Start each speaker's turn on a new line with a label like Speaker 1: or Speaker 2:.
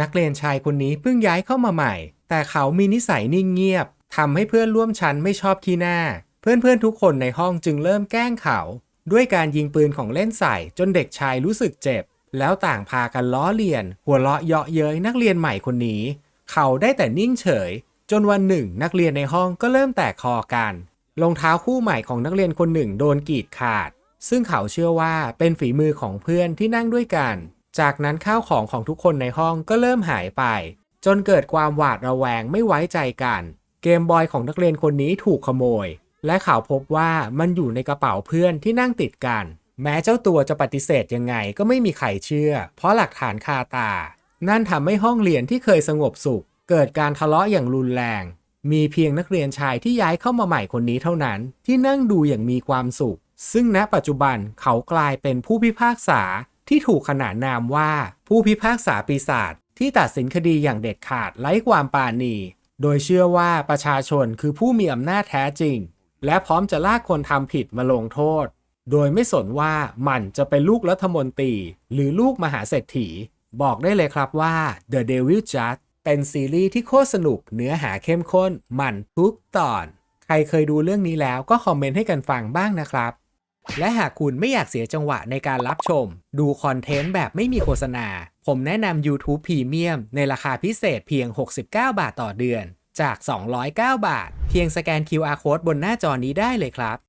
Speaker 1: นักเรียนชายคนนี้เพิ่งย้ายเข้ามาใหม่ แต่เขามีนิสัยนิ่งเงียบทำให้เพื่อนร่วมชั้นไม่ชอบขี้หน้า เพื่อนๆทุกคนในห้องจึงเริ่มแกล้งเขา ด้วยการยิงปืนของเล่นใส่จนเด็กชายรู้สึกเจ็บ แล้วต่างพากันล้อเลียน หัวเราะเยาะเย้ยนักเรียนใหม่คนนี้ เขาได้แต่นิ่งเฉย จนวันหนึ่ง นักเรียนในห้องก็เริ่มแตกคอกันรองเท้าคู่ใหม่ของนักเรียนคนหนึ่งโดนกีดขาด ซึ่งเขาเชื่อว่าเป็นฝีมือของเพื่อนที่นั่งด้วยกัน จากนั้นข้าวของของทุกคนในห้องก็เริ่มหายไป จนเกิดความหวาดระแวงไม่ไว้ใจกัน เกมบอยของนักเรียนคนนี้ถูกขโมย และเขาวพบว่ามันอยู่ในกระเป๋าเพื่อนที่นั่งติดกัน แม้เจ้าตัวจะปฏิเสธยังไงก็ไม่มีใครเชื่อ เพราะหลักฐานคาตา นั่นทำให้ห้องเรียนที่เคยสงบสุข เกิดการทะเลาะอย่างรุนแรง มีเพียงนักเรียนชายที่ย้ายเข้ามาใหม่คนนี้เท่านั้น ที่นั่งดูอย่างมีความสุข ซึ่งณปัจจุบันเขากลายเป็นผู้พิพากษา ที่ถูกขนานนามว่าผู้พิพากษาปีศาจที่ตัดสินคดีอย่างเด็ดขาดไร้ความปราณี โดยเชื่อว่าประชาชนคือผู้มีอำนาจแท้จริง และพร้อมจะลากคนทำผิดมาลงโทษ โดยไม่สนว่ามันจะเป็นลูกรัฐมนตรี หรือลูกมหาเศรษฐี บอกได้เลยครับว่า The Devil Judge เป็นซีรีส์ที่โคตรสนุกเนื้อหาเข้มข้น มันทุกตอน ใครเคยดูเรื่องนี้แล้วก็คอมเมนต์ให้กันฟังบ้างนะครับ และหากคุณไม่อยากเสียจังหวะในการรับชม ดูคอนเทนต์แบบไม่มีโฆษณา ผมแนะนำ YouTube Premium ในราคาพิเศษเพียง 69 บาทต่อเดือน จาก 209 บาท เพียงสแกน QR Code บนหน้าจอนี้ได้เลยครับ